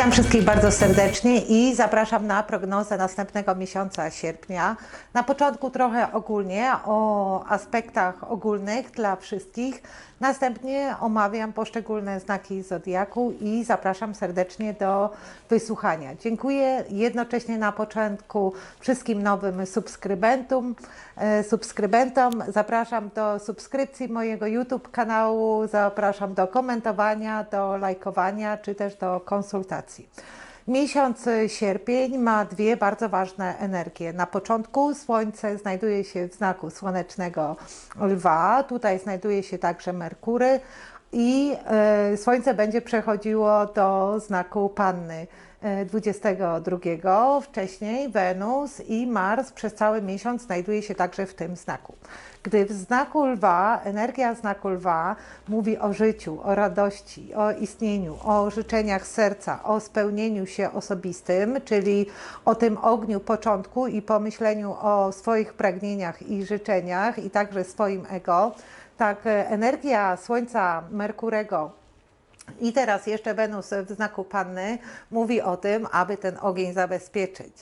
Witam wszystkich bardzo serdecznie i zapraszam na prognozę następnego miesiąca sierpnia. Na początku trochę ogólnie o aspektach ogólnych dla wszystkich. Następnie omawiam poszczególne znaki zodiaku i zapraszam serdecznie do wysłuchania. Dziękuję jednocześnie na początku wszystkim nowym subskrybentom. e, subskrybentom. Zapraszam do subskrypcji mojego YouTube kanału, zapraszam do komentowania, do lajkowania czy też do konsultacji. Miesiąc sierpień ma dwie bardzo ważne energie. Na początku Słońce znajduje się w znaku słonecznego lwa, tutaj znajduje się także Merkury i e, Słońce będzie przechodziło do znaku Panny. E, 22. Wcześniej Wenus i Mars przez cały miesiąc znajduje się także w tym znaku. Gdy w znaku lwa, energia znaku lwa mówi o życiu, o radości, o istnieniu, o życzeniach serca, o spełnieniu się osobistym, czyli o tym ogniu początku i pomyśleniu o swoich pragnieniach i życzeniach i także swoim ego, tak e, energia Słońca Merkurego i teraz jeszcze Wenus w znaku Panny mówi o tym, aby ten ogień zabezpieczyć,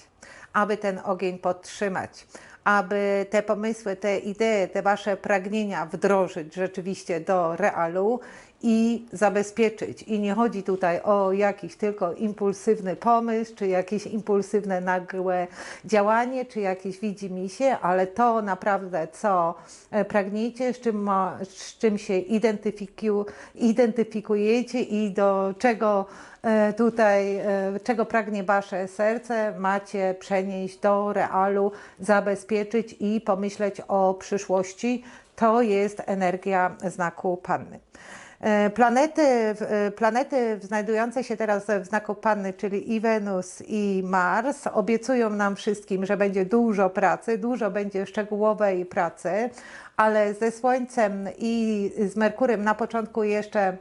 aby ten ogień podtrzymać, aby te pomysły, te idee, te wasze pragnienia wdrożyć rzeczywiście do realu i zabezpieczyć. I nie chodzi tutaj o jakiś tylko impulsywny pomysł, czy jakieś impulsywne, nagłe działanie, czy jakieś widzimisię, ale to naprawdę, co e, pragniecie, z czym, ma, z czym się identyfiku, identyfikujecie i do czego e, tutaj, e, czego pragnie wasze serce, macie przenieść do realu, zabezpieczyć i pomyśleć o przyszłości. To jest energia znaku Panny. E, Planety, e, planety znajdujące się teraz w znaku Panny, czyli i Wenus, i Mars, obiecują nam wszystkim, że będzie dużo pracy, dużo będzie szczegółowej pracy, ale ze Słońcem i z Merkurem na początku jeszcze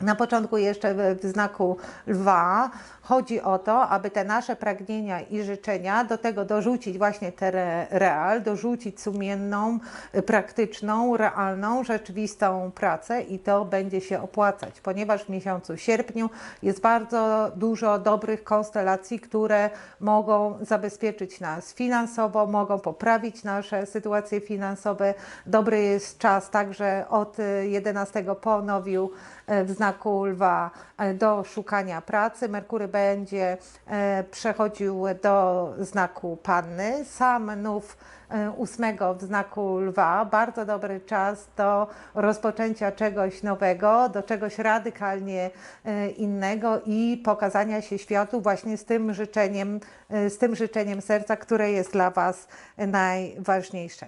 na początku jeszcze w, znaku lwa chodzi o to, aby te nasze pragnienia i życzenia do tego dorzucić właśnie te re, real, dorzucić sumienną, praktyczną, realną, rzeczywistą pracę i to będzie się opłacać, ponieważ w miesiącu sierpniu jest bardzo dużo dobrych konstelacji, które mogą zabezpieczyć nas finansowo, mogą poprawić nasze sytuacje finansowe. Dobry jest czas także od y, 11 po nowiu e, w znaku lwa e, do szukania pracy. Merkury będzie e, przechodził do znaku panny. Sam nów e, ósmego w znaku lwa. Bardzo dobry czas do rozpoczęcia czegoś nowego, do czegoś radykalnie e, innego i pokazania się światu właśnie z tym życzeniem, e, z tym życzeniem serca, które jest dla Was najważniejsze.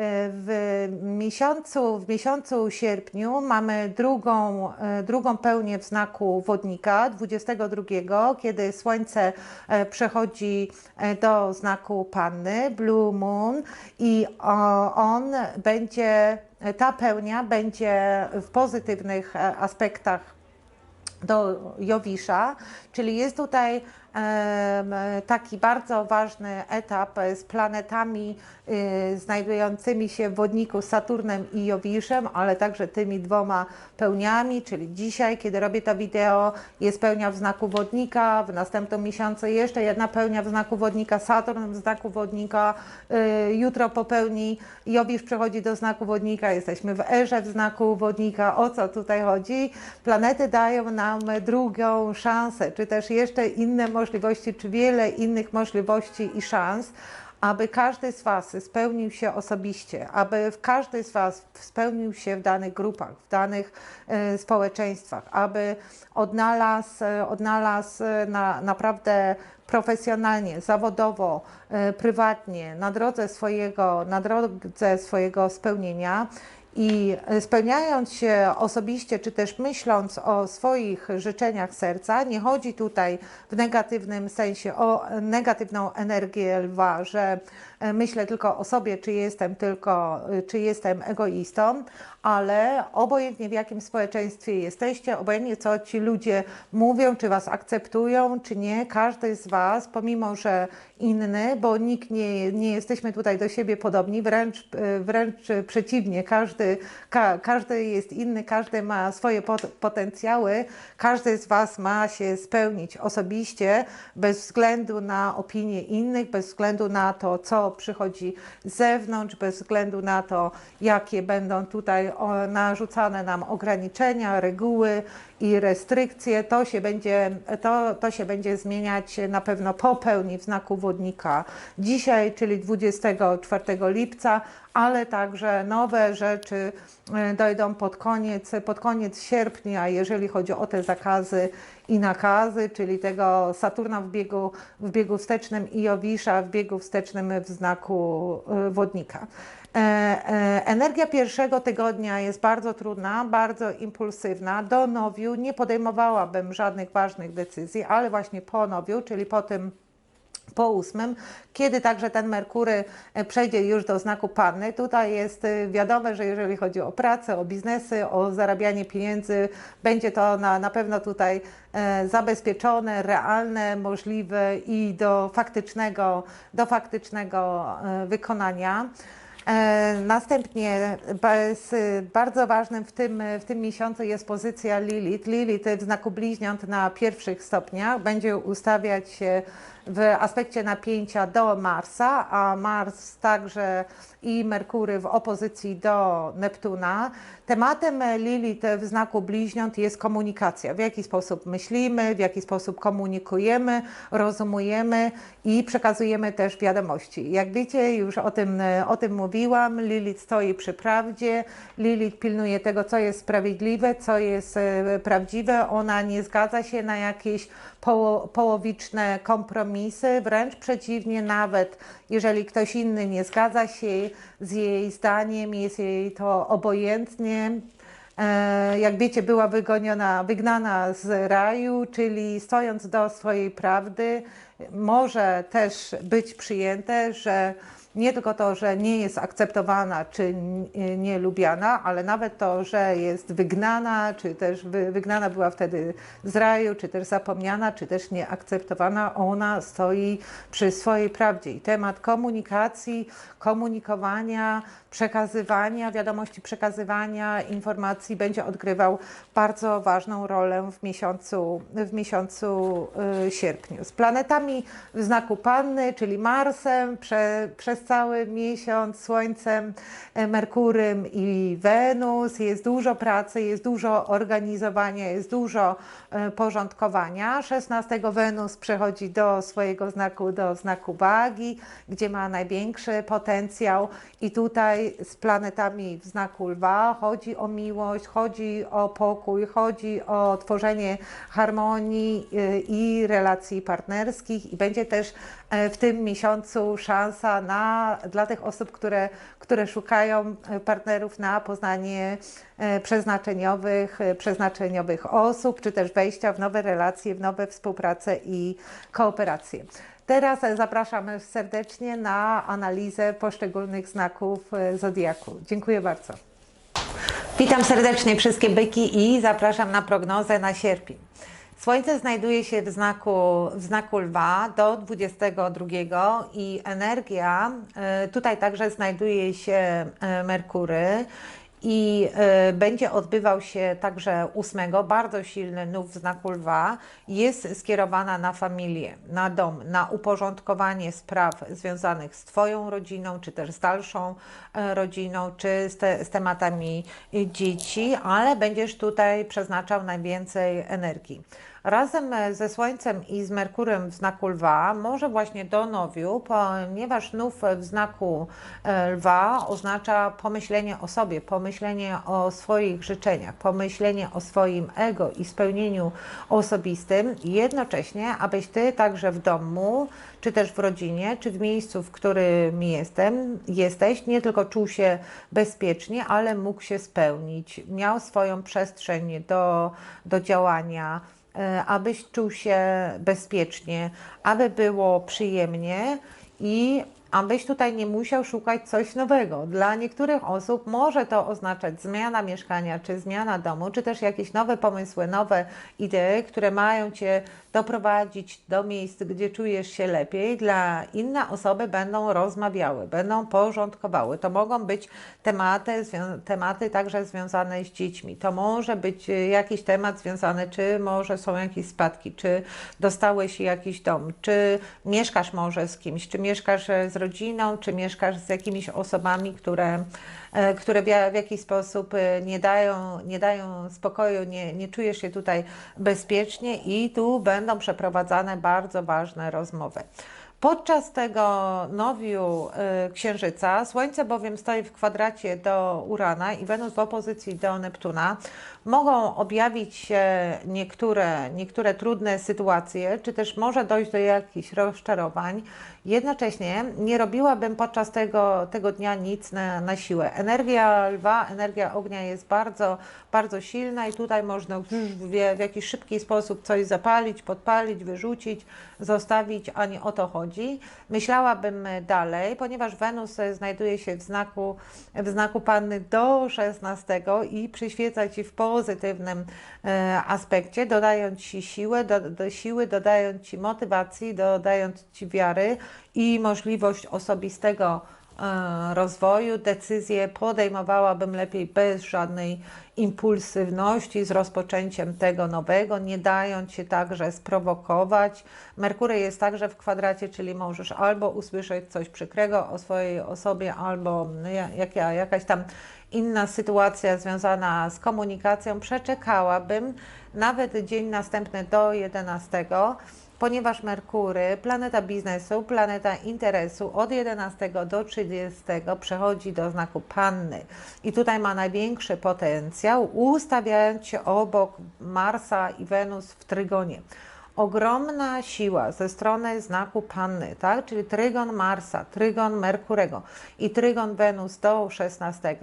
W miesiącu, w miesiącu sierpniu mamy drugą, e, drugą pełnię w znaku wodnika, 22, kiedy Słońce e, przechodzi e, do znaku Panny, Blue Moon i on będzie, ta pełnia będzie w pozytywnych e, aspektach do Jowisza, czyli jest tutaj taki bardzo ważny etap z planetami y, znajdującymi się w wodniku Saturnem i Jowiszem, ale także tymi dwoma pełniami, czyli dzisiaj, kiedy robię to wideo, jest pełnia w znaku wodnika, w następnym miesiącu jeszcze jedna pełnia w znaku wodnika, Saturn w znaku wodnika, y, jutro po pełni Jowisz przechodzi do znaku wodnika, jesteśmy w erze w znaku wodnika. O co tutaj chodzi? Planety dają nam drugą szansę, czy też jeszcze inne możliwości, czy wiele innych możliwości i szans, aby każdy z Was spełnił się osobiście, aby każdy z Was spełnił się w danych grupach, w danych e, społeczeństwach, aby odnalazł, e, odnalazł e, na, naprawdę profesjonalnie, zawodowo, prywatnie, na drodze swojego, na drodze swojego spełnienia. I spełniając się osobiście, czy też myśląc o swoich życzeniach serca, nie chodzi tutaj w negatywnym sensie o negatywną energię lwa, że myślę tylko o sobie, czy jestem tylko, czy jestem egoistą, ale obojętnie w jakim społeczeństwie jesteście, obojętnie co ci ludzie mówią, czy was akceptują, czy nie, każdy z was, pomimo że inny, bo nikt nie, nie jesteśmy tutaj do siebie podobni, wręcz, wręcz przeciwnie, każdy, ka, każdy jest inny, każdy ma swoje pot, potencjały, każdy z was ma się spełnić osobiście, bez względu na opinie innych, bez względu na to, co przychodzi z zewnątrz, bez względu na to, jakie będą tutaj narzucane nam ograniczenia, reguły i restrykcje. To się będzie, to, to się będzie zmieniać na pewno po pełni w znaku wodnika dzisiaj, czyli 24 lipca, ale także nowe rzeczy e, dojdą pod koniec, pod koniec sierpnia, jeżeli chodzi o te zakazy i nakazy, czyli tego Saturna w biegu, w biegu wstecznym i Jowisza w biegu wstecznym w znaku e, wodnika. E, e, Energia pierwszego tygodnia jest bardzo trudna, bardzo impulsywna. Do nowiu nie podejmowałabym żadnych ważnych decyzji, ale właśnie po nowiu, czyli po tym po ósmym, kiedy także ten Merkury e, przejdzie już do znaku Panny. Tutaj jest wiadome, że jeżeli chodzi o pracę, o biznesy, o zarabianie pieniędzy, będzie to na, na pewno tutaj zabezpieczone, realne, możliwe i do faktycznego, do faktycznego wykonania. E, Następnie bardzo ważnym w tym, w tym miesiącu jest pozycja Lilith. Lilith w znaku bliźniąt na pierwszych stopniach będzie ustawiać się w aspekcie napięcia do Marsa, a Mars także i Merkury w opozycji do Neptuna. Tematem Lilith w znaku bliźniąt jest komunikacja. W jaki sposób myślimy, w jaki sposób komunikujemy, rozumujemy i przekazujemy też wiadomości. Jak wiecie, już o tym, o tym mówiłam, Lilith stoi przy prawdzie, Lilith pilnuje tego, co jest sprawiedliwe, co jest e, prawdziwe. Ona nie zgadza się na jakieś poło, połowiczne kompromisy, wręcz przeciwnie, nawet jeżeli ktoś inny nie zgadza się z jej zdaniem, jest jej to obojętnie, E, jak wiecie, była wygoniona, wygnana z raju, czyli stojąc do swojej prawdy, może też być przyjęte, że nie tylko to, że nie jest akceptowana czy n- nie lubiana, ale nawet to, że jest wygnana, czy też wy, wygnana była wtedy z raju, czy też zapomniana, czy też nieakceptowana, ona stoi przy swojej prawdzie. I temat komunikacji, komunikowania, przekazywania wiadomości, przekazywania informacji będzie odgrywał bardzo ważną rolę w miesiącu, w miesiącu y, sierpniu. Z planetami w znaku Panny, czyli Marsem, prze, przez cały miesiąc, Słońcem, e, Merkurym i Wenus. Jest dużo pracy, jest dużo organizowania, jest dużo e, porządkowania. 16 Wenus przechodzi do swojego znaku, do znaku wagi, gdzie ma największy potencjał. I tutaj z planetami w znaku lwa chodzi o miłość, chodzi o pokój, chodzi o tworzenie harmonii y, i relacji partnerskich. I będzie też e, w tym miesiącu szansa na, dla tych osób, które, które szukają e, partnerów na poznanie e, przeznaczeniowych, e, przeznaczeniowych osób, czy też wejścia w nowe relacje, w nowe współpracę i kooperacje. Teraz e, zapraszam serdecznie na analizę poszczególnych znaków e, Zodiaku. Dziękuję bardzo. Witam serdecznie wszystkie byki i zapraszam na prognozę na sierpień. Słońce znajduje się w znaku, w znaku lwa do 22 i energia, e, tutaj także znajduje się e, Merkury i e, będzie odbywał się także 8, bardzo silny nów w znaku lwa, jest skierowana na familię, na dom, na uporządkowanie spraw związanych z Twoją rodziną, czy też z dalszą rodziną, czy z, te, z tematami dzieci, ale będziesz tutaj przeznaczał najwięcej energii. Razem e, ze Słońcem i z Merkurem w znaku lwa, może właśnie do nowiu, ponieważ nów w znaku e, lwa oznacza pomyślenie o sobie, pomyślenie o swoich życzeniach, pomyślenie o swoim ego i spełnieniu osobistym, jednocześnie, abyś Ty także w domu, czy też w rodzinie, czy w miejscu, w którym jestem, jesteś, nie tylko czuł się bezpiecznie, ale mógł się spełnić, miał swoją przestrzeń do, do działania, abyś czuł się bezpiecznie, aby było przyjemnie i abyś tutaj nie musiał szukać coś nowego. Dla niektórych osób może to oznaczać zmiana mieszkania, czy zmiana domu, czy też jakieś nowe pomysły, nowe idee, które mają Cię doprowadzić do miejsc, gdzie czujesz się lepiej. Dla inne osoby będą rozmawiały, będą porządkowały. To mogą być tematy, tematy także związane z dziećmi. To może być y, jakiś temat związany, czy może są jakieś spadki, czy dostałeś jakiś dom, czy mieszkasz może z kimś, czy mieszkasz e, z rodziną, czy mieszkasz z jakimiś osobami, które, e, które w ja- w jakiś sposób e, nie dają, nie dają spokoju, nie, nie czujesz się tutaj bezpiecznie i tu będą przeprowadzane bardzo ważne rozmowy. Podczas tego nowiu y, Księżyca, Słońce bowiem stoi w kwadracie do Urana i Wenus w opozycji do Neptuna, mogą objawić się niektóre, niektóre trudne sytuacje, czy też może dojść do jakichś rozczarowań. Jednocześnie nie robiłabym podczas tego, tego dnia nic na, na siłę. Energia lwa, energia ognia jest bardzo, bardzo silna i tutaj można w, w, jakiś szybki sposób coś zapalić, podpalić, wyrzucić, zostawić, a nie o to chodzi. Myślałabym dalej, ponieważ Wenus znajduje się w znaku, w znaku Panny do 16 i przyświeca Ci w pozytywnym e, aspekcie, dodając Ci siłę, do, do siły, dodając Ci motywacji, dodając Ci wiary i możliwość osobistego rozwoju. Decyzje podejmowałabym lepiej bez żadnej impulsywności, z rozpoczęciem tego nowego, nie dając się także sprowokować. Merkury jest także w kwadracie, czyli możesz albo usłyszeć coś przykrego o swojej osobie, albo ja- jak, ja- jakaś tam inna sytuacja związana z komunikacją. Przeczekałabym nawet dzień następny do 11 ponieważ Merkury, planeta biznesu, planeta interesu, od 11 do 30 przechodzi do znaku Panny i tutaj ma największy potencjał, ustawiając się obok Marsa i Wenus w trygonie. Ogromna siła ze strony znaku Panny, tak? czyli trygon Marsa, trygon Merkurego i trygon Wenus do 16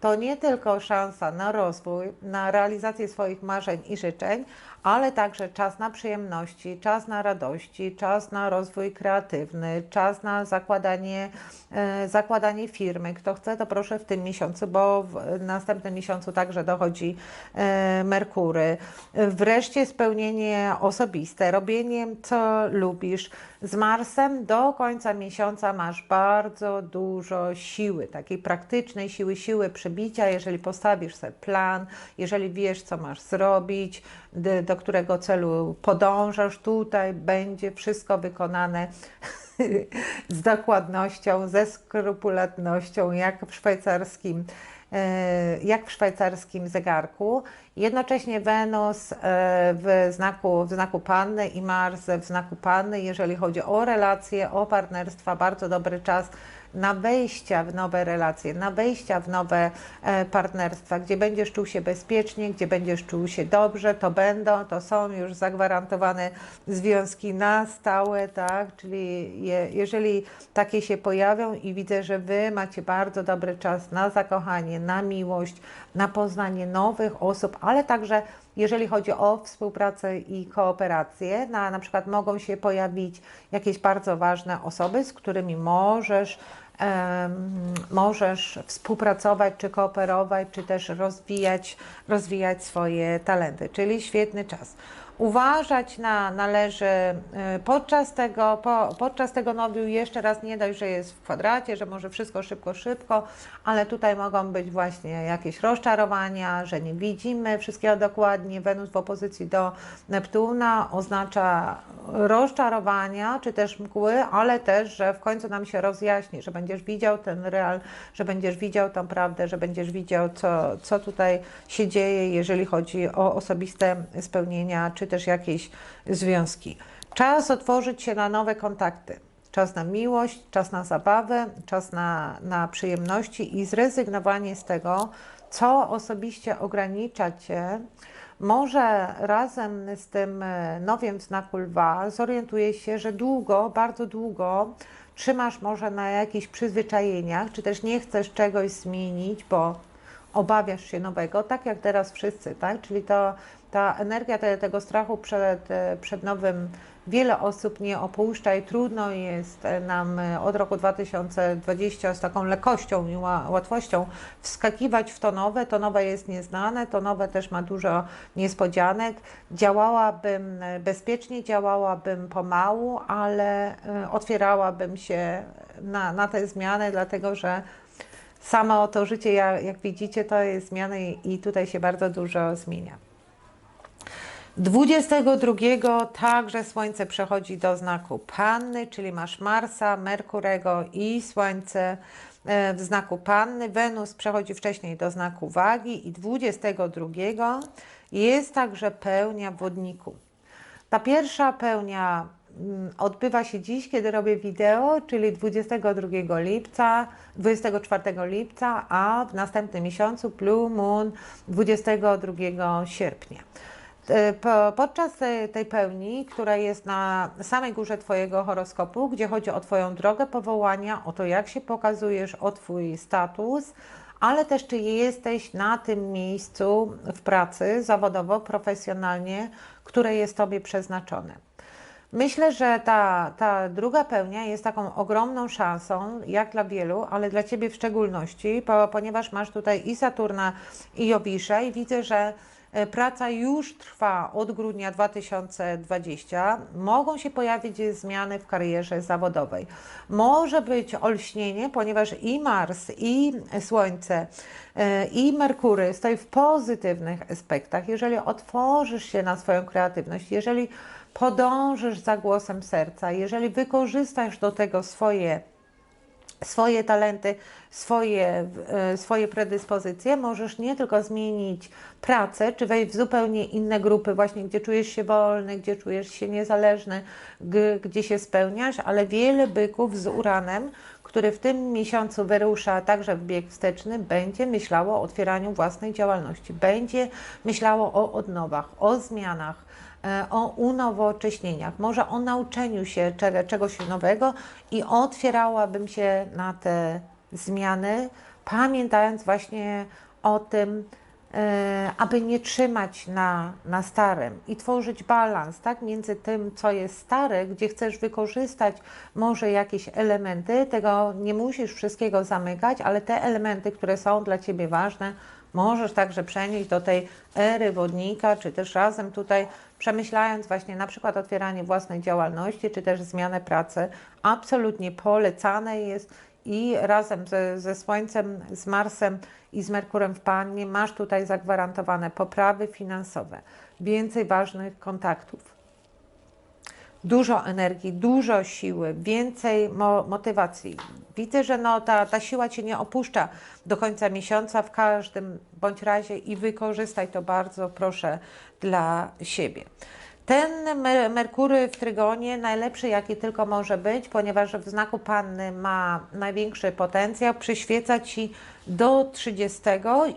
to nie tylko szansa na rozwój, na realizację swoich marzeń i życzeń, ale także czas na przyjemności, czas na radości, czas na rozwój kreatywny, czas na zakładanie, e, zakładanie firmy. Kto chce, to proszę w tym miesiącu, bo w następnym miesiącu także dochodzi e, Merkury. Wreszcie spełnienie osobiste, robienie co lubisz. Z Marsem do końca miesiąca masz bardzo dużo siły, takiej praktycznej siły, siły przebicia, jeżeli postawisz sobie plan, jeżeli wiesz, co masz zrobić, do którego celu podążasz, tutaj będzie wszystko wykonane z dokładnością, ze skrupulatnością, jak w szwajcarskim, e, jak w szwajcarskim zegarku. Jednocześnie Wenus e, w znaku, w znaku Panny i Mars w znaku Panny, jeżeli chodzi o relacje, o partnerstwa, bardzo dobry czas na wejścia w nowe relacje, na wejścia w nowe e, partnerstwa, gdzie będziesz czuł się bezpiecznie, gdzie będziesz czuł się dobrze, to będą, to są już zagwarantowane związki na stałe, tak? Czyli je, jeżeli takie się pojawią i widzę, że Wy macie bardzo dobry czas na zakochanie, na miłość, na poznanie nowych osób, ale także jeżeli chodzi o współpracę i kooperację, na, na przykład mogą się pojawić jakieś bardzo ważne osoby, z którymi możesz, możesz współpracować, czy kooperować, czy też rozwijać, rozwijać swoje talenty, czyli świetny czas. Uważać na, należy y, podczas tego, po, podczas tego nowiu jeszcze raz nie dość, że jest w kwadracie, że może wszystko szybko, szybko, ale tutaj mogą być właśnie jakieś rozczarowania, że nie widzimy wszystkiego dokładnie. Wenus w opozycji do Neptuna oznacza rozczarowania, czy też mgły, ale też, że w końcu nam się rozjaśni, że będziesz widział ten real, że będziesz widział tą prawdę, że będziesz widział, co, co tutaj się dzieje, jeżeli chodzi o osobiste spełnienia, czy też jakieś związki. Czas otworzyć się na nowe kontakty. Czas na miłość, czas na zabawę, czas na, na przyjemności i zrezygnowanie z tego, co osobiście ogranicza Cię. Może razem z tym e, nowiem w znaku lwa zorientuje się, że długo, bardzo długo trzymasz może na jakichś przyzwyczajeniach, czy też nie chcesz czegoś zmienić, bo obawiasz się nowego, tak jak teraz wszyscy, tak? Czyli to, ta energia te, tego strachu przed, e, przed nowym wiele osób nie opuszcza i trudno jest e, nam e, od roku 2020 z taką lekkością i ła- łatwością wskakiwać w to nowe. To nowe jest nieznane, to nowe też ma dużo niespodzianek. Działałabym bezpiecznie, działałabym pomału, ale otwierałabym się na, na te zmiany, dlatego że samo to życie, jak, widzicie, to jest zmiany i tutaj się bardzo dużo zmienia. 22 także Słońce przechodzi do znaku Panny, czyli masz Marsa, Merkurego i Słońce e, w znaku Panny. Wenus przechodzi wcześniej do znaku Wagi i 22 jest także pełnia wodniku. Ta pierwsza pełnia mm, odbywa się dziś, kiedy robię wideo, czyli 22 lipca, 24 lipca, a w następnym miesiącu Blue Moon 22 sierpnia. Po, podczas tej, pełni, która jest na samej górze Twojego horoskopu, gdzie chodzi o Twoją drogę powołania, o to, jak się pokazujesz, o Twój status, ale też czy jesteś na tym miejscu w pracy zawodowo, profesjonalnie, które jest Tobie przeznaczone. Myślę, że ta, ta druga pełnia jest taką ogromną szansą, jak dla wielu, ale dla Ciebie w szczególności, po, ponieważ masz tutaj i Saturna, i Jowisza i widzę, że praca już trwa od grudnia 2020. Mogą się pojawić zmiany w karierze zawodowej. Może być olśnienie, ponieważ i Mars, i Słońce, e, i Merkury stoją w pozytywnych aspektach. Jeżeli otworzysz się na swoją kreatywność, jeżeli podążysz za głosem serca, jeżeli wykorzystasz do tego swoje swoje talenty, swoje, e, swoje predyspozycje, możesz nie tylko zmienić pracę, czy wejść w zupełnie inne grupy, właśnie gdzie czujesz się wolny, gdzie czujesz się niezależny, gdzie się spełniasz, ale wiele byków z Uranem, który w tym miesiącu wyrusza także w bieg wsteczny, będzie myślało o otwieraniu własnej działalności, będzie myślało o odnowach, o zmianach, o unowocześnieniach, może o nauczeniu się cze- czegoś nowego i otwierałabym się na te zmiany, pamiętając właśnie o tym, e, aby nie trzymać na, na starym i tworzyć balans tak, między tym, co jest stare, gdzie chcesz wykorzystać może jakieś elementy, tego nie musisz wszystkiego zamykać, ale te elementy, które są dla Ciebie ważne, możesz także przenieść do tej ery wodnika, czy też razem tutaj przemyślając właśnie na przykład otwieranie własnej działalności, czy też zmianę pracy, absolutnie polecane jest i razem ze, ze Słońcem, z Marsem i z Merkurem w Pannie masz tutaj zagwarantowane poprawy finansowe, więcej ważnych kontaktów dużo energii, dużo siły, więcej mo motywacji. Widzę, że no, ta, ta siła Cię nie opuszcza do końca miesiąca w każdym bądź razie i wykorzystaj to bardzo proszę dla siebie. Ten Mer- Merkury w Trygonie najlepszy jaki tylko może być, ponieważ w znaku Panny ma największy potencjał, przyświeca Ci do 30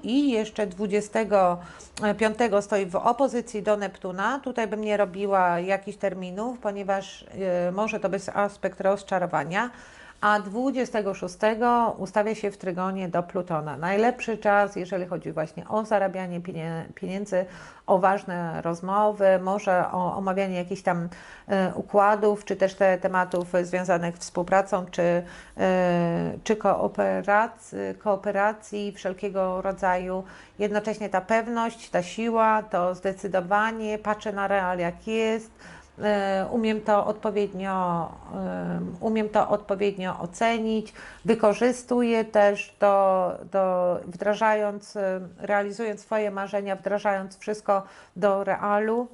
i jeszcze 25 stoi w opozycji do Neptuna. Tutaj bym nie robiła jakichś terminów, ponieważ e, może to być aspekt rozczarowania. A 26 ustawia się w trygonie do Plutona. Najlepszy czas, jeżeli chodzi właśnie o zarabianie pieniędzy, o ważne rozmowy, może o omawianie jakichś tam e, układów, czy też te tematów związanych z współpracą, czy, e, czy kooperacji, kooperacji wszelkiego rodzaju. Jednocześnie ta pewność, ta siła, to zdecydowanie, patrzę na real jak jest, umiem to odpowiednio, em, umiem to odpowiednio ocenić, wykorzystuję też to, to wdrażając, em, realizując swoje marzenia, wdrażając wszystko do realu.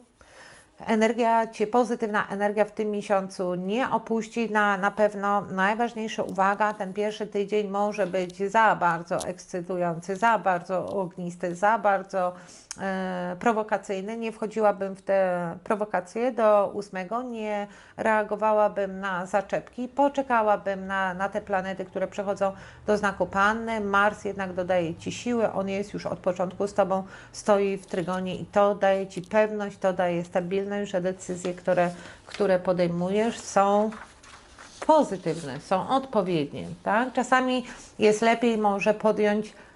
Energia Cię, pozytywna energia w tym miesiącu nie opuści. Na, na pewno najważniejsza uwaga, ten pierwszy tydzień może być za bardzo ekscytujący, za bardzo ognisty, za bardzo e, prowokacyjny. Nie wchodziłabym w te prowokacje do ósmego, nie reagowałabym na zaczepki, poczekałabym na, na te planety, które przechodzą do znaku Panny. Mars jednak dodaje Ci siły, on jest już od początku z Tobą, stoi w trygonie i to daje Ci pewność, to daje stabilność, że decyzje, które, które podejmujesz są pozytywne, są odpowiednie. Tak? Czasami jest lepiej może podjąć E,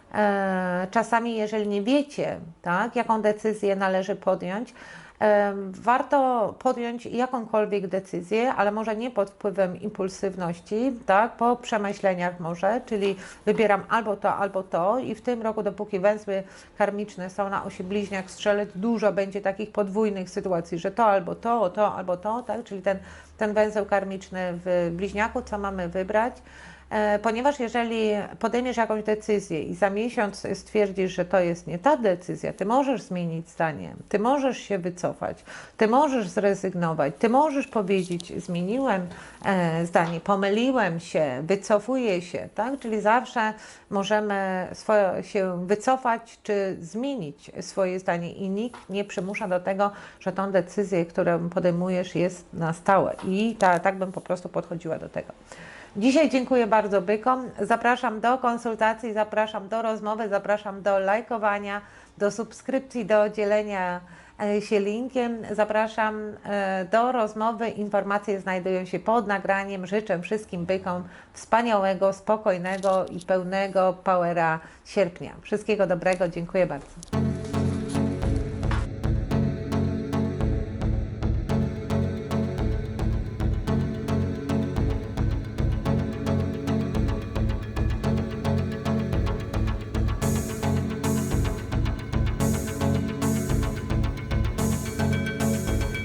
czasami, jeżeli nie wiecie, tak, jaką decyzję należy podjąć, em, warto podjąć jakąkolwiek decyzję, ale może nie pod wpływem impulsywności, tak, po przemyśleniach może, czyli wybieram albo to, albo to i w tym roku, dopóki węzły karmiczne są na osi bliźniak strzelec, dużo będzie takich podwójnych sytuacji, że to albo to, to albo to, tak, czyli ten, ten węzeł karmiczny w bliźniaku, co mamy wybrać. E, Ponieważ jeżeli podejmiesz jakąś decyzję i za miesiąc stwierdzisz, że to jest nie ta decyzja, ty możesz zmienić zdanie, ty możesz się wycofać, ty możesz zrezygnować, ty możesz powiedzieć, zmieniłem e, zdanie, pomyliłem się, wycofuję się, tak? Czyli zawsze możemy swoje, się wycofać czy zmienić swoje zdanie i nikt nie przymusza do tego, że tą decyzję, którą podejmujesz jest na stałe i ta, tak bym po prostu podchodziła do tego. Dzisiaj dziękuję bardzo bykom. Zapraszam do konsultacji, zapraszam do rozmowy, zapraszam do lajkowania, do subskrypcji, do dzielenia e, się linkiem. Zapraszam e, do rozmowy. Informacje znajdują się pod nagraniem. Życzę wszystkim bykom wspaniałego, spokojnego i pełnego powera sierpnia. Wszystkiego dobrego. Dziękuję bardzo.